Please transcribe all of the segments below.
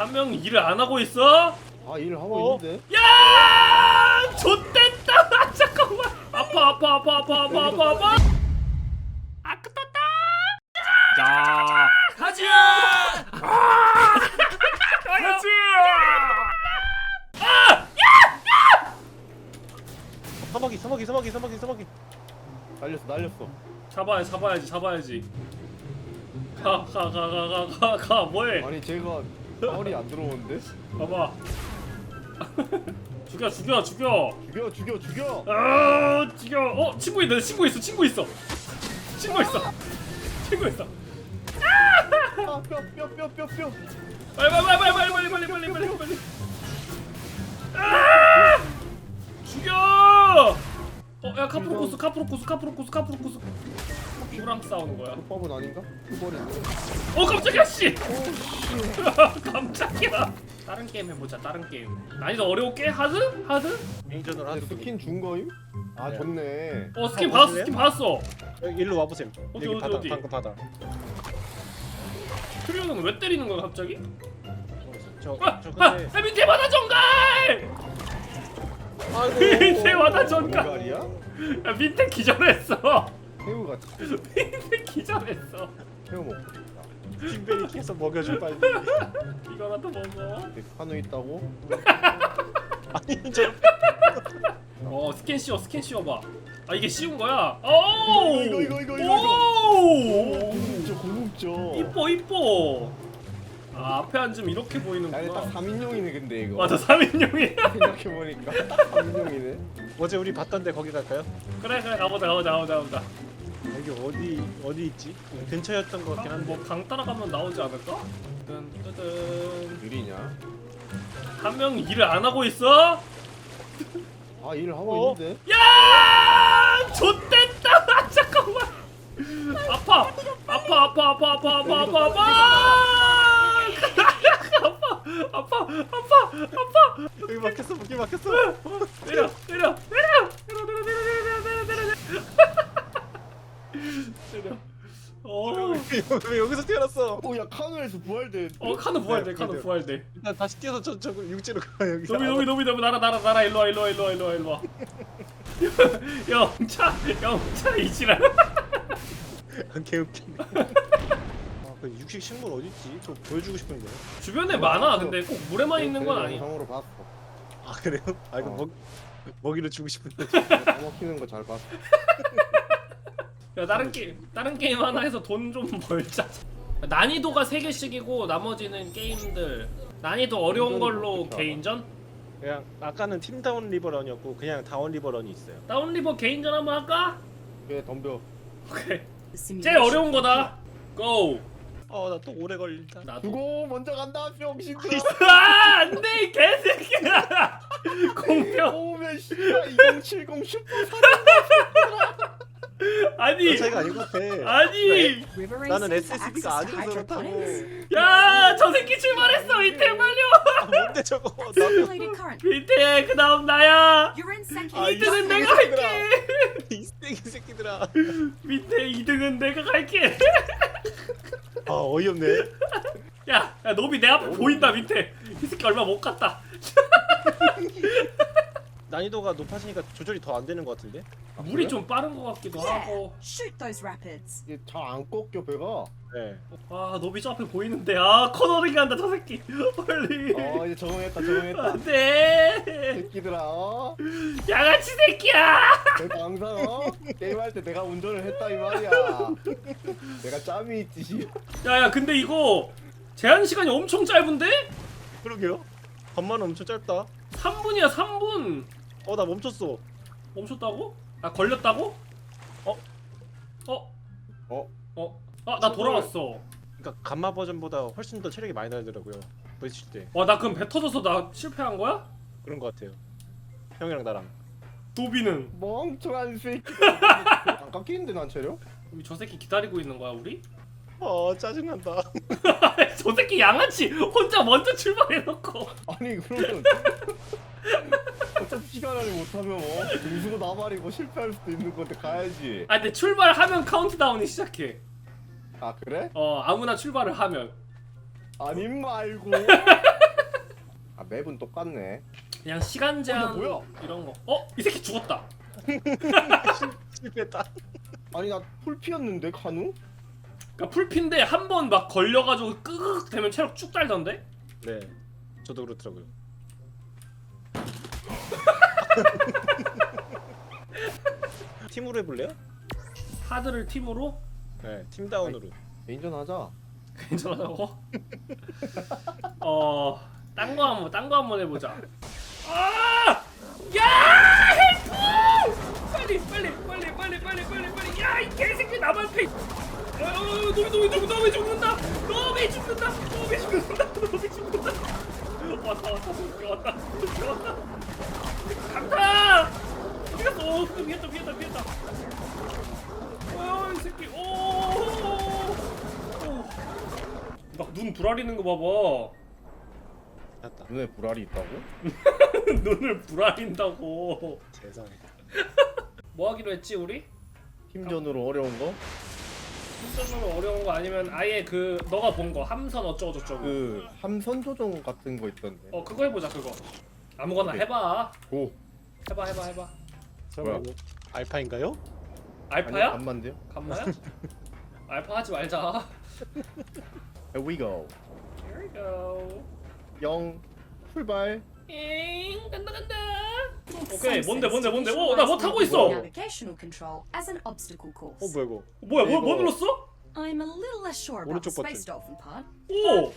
한 명 일을 안 하고 있어? 아 일을 하고 어? 있는데? 야! 좆됐다! 잠깐만. 아파 아파 아파 아파 아파 아파 아파. 아 끝났다. 자, 가자. 가자. 사마귀 사마귀 사마귀 사마귀 사마귀 날렸어 날렸어 잡아야 잡아야지 잡아야지. 가 가 가 가 가 가 가 뭐해? 아니 제가 파울이 안 들어오는데? 봐봐. 죽여 죽여 죽여. 죽여 죽여 죽여 아 죽여. 어 친구 있네 친구 있어 친구 있어. 친구 있어. 친구 있어. 아뼈뼈뼈뼈뼈 빨리 빨리 빨리 빨리 빨리 빨리 빨리 빨리 빨리. 아! 죽여. 어 야 카프로코스 카프로코스 카프로코스 카프로코스. 누구랑 싸우는 거야? 법은 아닌가? 그거는 어 깜짝이야 씨. 오씨 깜짝이야. 다른 게임 해보자 다른 게임. 난이도 어려울게 하드 하드. 개인전으로 하도 스킨 준 거임? 아 네. 좋네 어 스킨 아, 받았어? 스킨 받았어. 여기 일로 와보세요 어디, 여기 어디, 바다 어디? 방금 바다 트리오는 왜 때리는 거야 갑자기? 저, 아, 저 아, 근데 아 밑에 바다 정갈! 바다 정갈! 정갈이야? 야 밑에 기절했어. 새우 같이 밑에 기절했어. 새우 먹고 빈베리 캐서 먹여줘 빨리 이거라도 먹어. 싶다 한우 있다고? 아니 저 어 스캔 씌워 스캔 씌워봐. 아 이게 쉬운 거야? 오! 이거, 이거, 이거, 이거, 오! 고급져 고급져 이뻐 이뻐. 아 앞에 앉으면 이렇게 야 보이는구나. 딱 3인용이네 근데 이거 맞아 3인용이야. 생각해보니까 딱 3인용이네 어제 우리 봤던데 거기 갈까요? 그래 그래 가보자 가보자 가보자 가보자. 여기 어디 어디 있지? 근처였던 것 같긴 한데 뭐강 따라가면 나오지 않을까? 뜨든 뜨든. 느리냐? 한명 일을 안 하고 있어? 아 일을 하고 어? 있는데? 야! 좆됐다! 잠깐만. 아파. 아파 아파 아파 아파 아파 아파 아파. 아파 아파 아파. 여기 막혔어 여기 막혔어 내려 내려 내려 내려 내려 내려 내려 내려 내려. 내려. 어. 왜 여기서 태어났어? 오야 카누에서 부활돼 어 카드 부활돼 카드 부활돼. 나 다시 뛰어서 저, 저 육지로 가 여기 노미 노미 노미 노미 나라 나라 나라 일로 와 일로 와 일로 와 일로 와 일로 와. 영차 영차 이지라. 개웃기네 아 그 육식 식물 어디 있지? 저 보여주고 싶은데 주변에 많아 근데 꼭 물에만 있는 건 아니야. 영상으로 봤어 아 그래요? 아 이거 어. 먹 먹이를 주고 싶은데 먹히는 거 잘 봤어 야 다른 게임 다른 게임 하나 해서 돈 좀 벌자. 난이도가 세 개씩이고 나머지는 게임들 난이도 어려운 걸로 어떻게 알아? 개인전. 그냥 아까는 팀 다운 리버런이었고 그냥 다운 리버런이 있어요 다운리버 개인전 한번 할까? 그래 덤벼 오케이. 제일 어려운 거다. 고. 어나 또 오래 걸린다 나도. 두고 먼저 간다 병신들아 아 안돼 이 개새끼야. 공평. 오면 씨발 2070 슈퍼 아니. 그 차이가 아닌 것 같아 아니. 나는 SSD가 아니라서 그렇다고 야 저 새끼 출발했어 밑에 빨리 와. 아 뭔데 저거 나도 Simulated current. 밑에 그 다음 나야. 아, 이 2등은 새끼들아. 내가 할게. 이 쓰레기 새끼들아 밑에 2등은 내가 갈게. 아 어이없네 야, 야 노비 내 앞에 보인다 밑에. 이 새끼 얼마 못 갔다. 난이도가 높아지니까 조절이 더 안 되는 것 같은데 물이 좀 빠른 것 같기도 Yeah. 하고. Shoot those rapids. 이게 잘 안 꺾여 배가 네 아 노비 저 앞에 보이는데 아 코너링 한다 저 새끼. 빨리. 어 이제 적응했다 적응했다 안돼. 새끼들아 어? 양아치 새끼야. 내가 항상 어? 게임할 때 내가 운전을 했다 이 말이야 내가 짬이 있지 씨. 야야 근데 이거 제한 시간이 엄청 짧은데? 그러게요 반만 엄청 짧다 3분이야 3분. 어 나 멈췄어 멈췄다고? 아 걸렸다고? 어? 어? 어? 어? 아 나 돌아왔어. 그러니까 감마 버전보다 훨씬 더 체력이 많이 나더라고요 부딪힐 때 와 나 그럼 배 터져서 나 실패한 거야? 그런 것 같아요 형이랑 나랑 노비는 멍청한 새끼 안 깎이는데 난 체력? 우리 저 새끼 기다리고 있는 거야 우리? 어 짜증난다 저 새끼 양아치 혼자 먼저 출발해놓고 아니 그러면 어차피 시간 안에 못하면 뭐 등수고 나발이고 실패할 수도 있는 건데 가야지 아 근데 출발하면 카운트다운이 시작해 아 그래? 어 아무나 출발을 하면 아님 말고. 아 맵은 똑같네. 그냥 시간 제한 뭐야? 이런 거. 어? 이 새끼 죽었다. 실패했다. 아니 나 풀피였는데 카누? 그러니까 풀핀데 한 번 막 걸려가지고 끄극 되면 체력 쭉 달던데? 네. 저도 그렇더라고요. 팀으로 해볼래요? 하드를 팀으로 네, 팀 다운으로. 개인전 하자. 괜찮다고? 어, 딴 거 한번 딴 거 한번 해보자. 아! 야! 헬프! 빨리 빨리 빨리 빨리 빨리 빨리 빨리 야! 이 개새끼 나만 패! 어, 너미 너미 너미 너미 죽는다! 너미 죽는다! 너미 죽는다! 너미 죽는다! 왔다 왔다 왔다 왔다! 강타! 갔어? 어, 피했다 피했다 피했다! 어, 이 새끼 오! 막눈 부라리는 거 났다. 눈에 불알이 있다고? 눈을 부라린다고. 세상에. 뭐 하기로 했지 우리? 팀전으로 어려운 거? 진짜로 어려운 거 아니면 아예 그 너가 본 거 함선 어쩌고 저쩌고. 그 함선 조종 같은 거 있던데. 어 그거 해보자 그거. 아무거나 해봐. 고. 해봐 해봐 해봐. 설마 뭐야? 이거 알파인가요? 알파야? 안만데요? 간마야? 알파 하지 말자. Here we go. Here we go. 영 출발. 잉 간다 간다. 오케이 뭔데 뭔데 뭔데? 오 나 뭐 타고 있어. Navigational control as an obstacle course. 어 뭐야 이거? 뭐야 뭐, 뭐 이거- 눌렀어? I'm a little less sure about the 오른쪽 버튼. space dolphin part. 오!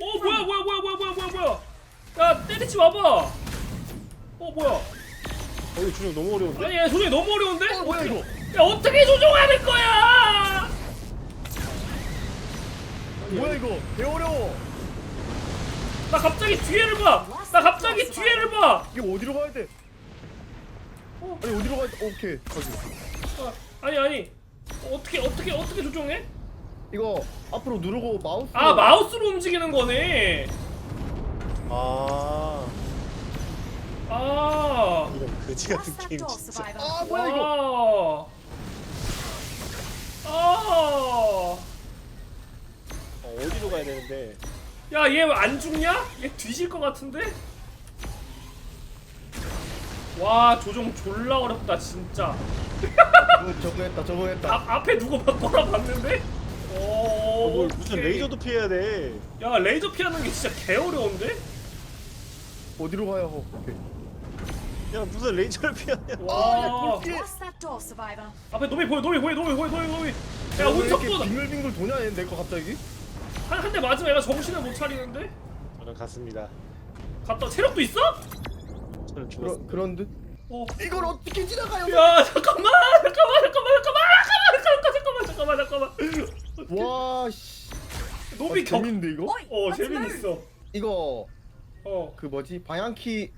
오 뭐야 뭐야 뭐야 뭐야 뭐야 뭐야 뭐야 야 때리지 마봐 어 뭐야 어 이거 준영 너무 어려운데? 아니 야 조종이 너무 어려운데? 어 뭐야 이거? 야 어떻게 조종하는 거야 뭐야 이거? 개 어려워. 나 갑자기 뒤에를 봐 나 갑자기 뒤에를 봐 이게 어디로 가야 돼? 어. 아니 어디로 가야 돼? 오케이. 거기. 어, 아니 아니 어떻게 어떻게 어떻게 조종해? 이거 앞으로 누르고 마우스. 아 마우스로 움직이는 거네 아 아 이런 What's 같은 게임 진짜. 아 뭐야 이거? 아. 아. 어, 어디로 가야 되는데? 야, 얘 안 죽냐? 얘 뒤질 것 같은데? 와, 조종 졸라 어렵다, 진짜. 저거, 저거 했다 저거 했다. 앞, 앞에 누구 바꿔라 봤는데? 오, 어, 뭘 무슨 오케이. 레이저도 피해야 돼. 야, 레이저 피하는 게 진짜 개 어려운데? 어디로 가야 해? 오케이. 야 무슨 레이저를 피하냐? 와, that door survivor? 앞에 노미 보여, 노미 보여, 노미 보여, 노미 노미. 야, 왜 이렇게 운석도 빙글빙글 도냐 얘 내거 갑자기? 한 한 대 맞으면 얘가 정신을 못 차리는데? 저는 갔습니다. 갔다 체력도 있어? 저는 그런 죽었습니다. 그런 듯. 어. 이걸 어떻게 지나가요? 야, 잠깐만, 잠깐만, 잠깐만, 잠깐만, 잠깐만, 잠깐만, 잠깐만, 잠깐만. 와 씨. 노미 아, 격. 재밌는데 이거? 어, let's move. 재밌어. 이거 어. 그 뭐지 방향키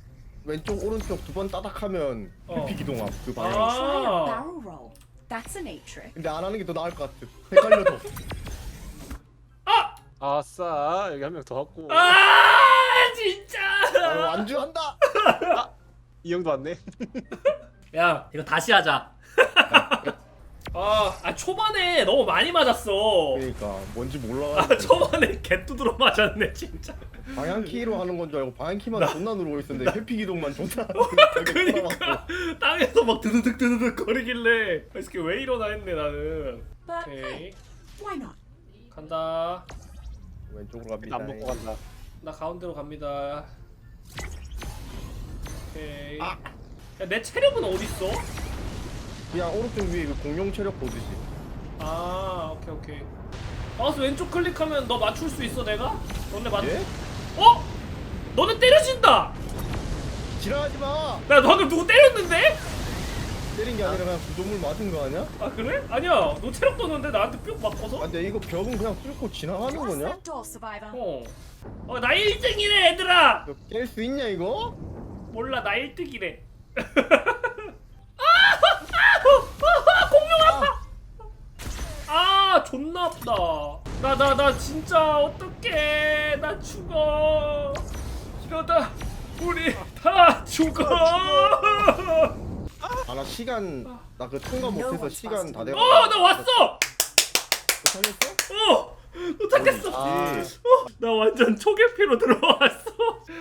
왼쪽 오른쪽 두 번 따닥하면 어. 회피 기동함 그 방향. 아. Barrel roll. That's a. 근데 안 하는 게 더 나을 것 같아. 헷갈려도. 아! 아싸 여기 한 명 더 왔고 아 진짜 어, 안주한다. 이 형도 왔네. 야 이거 다시 하자 아, 아 초반에 너무 많이 맞았어 그러니까 뭔지 몰라. 아 초반에 개뚜드러 맞았네 진짜 방향키로 하는 건 줄 알고 방향키만 존나 누르고 있었는데 회피 기동만 존나. 그니까 땅에서 막 드드득 드드득 거리길래 이 새끼 왜 이러나 했네 나는 But 오케이 hey, why not? 간다 왼쪽으로 갑니다. 안 먹고 간다. 나 가운데로 갑니다 오케이 아. 야, 내 체력은 어딨어? 그냥 오른쪽 위에 그 공룡 체력 보듯이. 아 오케이 오케이 마우스 왼쪽 클릭하면 너 맞출 수 있어 내가? 너네 맞 예? 어? 너네 때려진다! 지랄하지 마. 나 방금 누구 때렸는데? 때린 게 아니라 그냥 구조물 맞은 거 아니야? 아 그래? 아니야 너 체력 떴는데 나한테 뿅 맞고서? 아, 근데 이거 벽은 그냥 뚫고 지나가는 거냐? that door survivor? 어. 어, 나 1등이래, 얘들아! 이거 깰 수 있냐 이거? 몰라, 나 1등이래. 아! 아! 아! 공룡 아파! 아, 존나 아프다. 나, 나, 나 진짜 어떡해. 나 죽어. 이러다 우리 다 죽어. 아 나 시간 나 그 통과 못해서 시간 다 돼가. 어, 나 왔어! 살렸어? 어! 도착했어. 아. 나 완전 초계피로 들어왔어.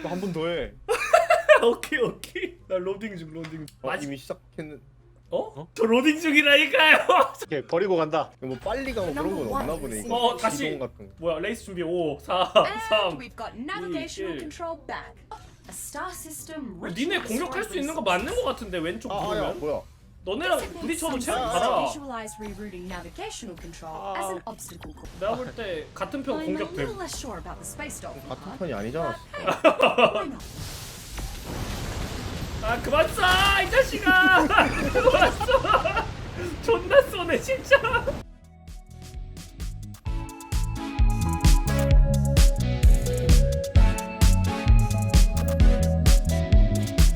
한 번 더 해. 오케이 오케이. 나 로딩 중 로딩. 중. 어, 마지 이미 시작했는. 어? 저 로딩 중이라니까요. 오케이 버리고 간다. 뭐 빨리 가고 그런 건 없나 보네. 이거. 어, 다시. 같은 거. 뭐야 레이스 준비 5 4 And 3 we've got navigational 일. control back. 어, 니네 공격할 수 있는 거 맞는 거 같은데 왼쪽 아, 아 야, 누르면? 뭐야? 너네랑 부딪혀도 체력 달아. 아. 내가 볼 때 같은 편 공격 됨. 같은 편이 아니잖아. 아 그만 쏴이 자식아! 그만 쏴! 존나 쏘네 진짜!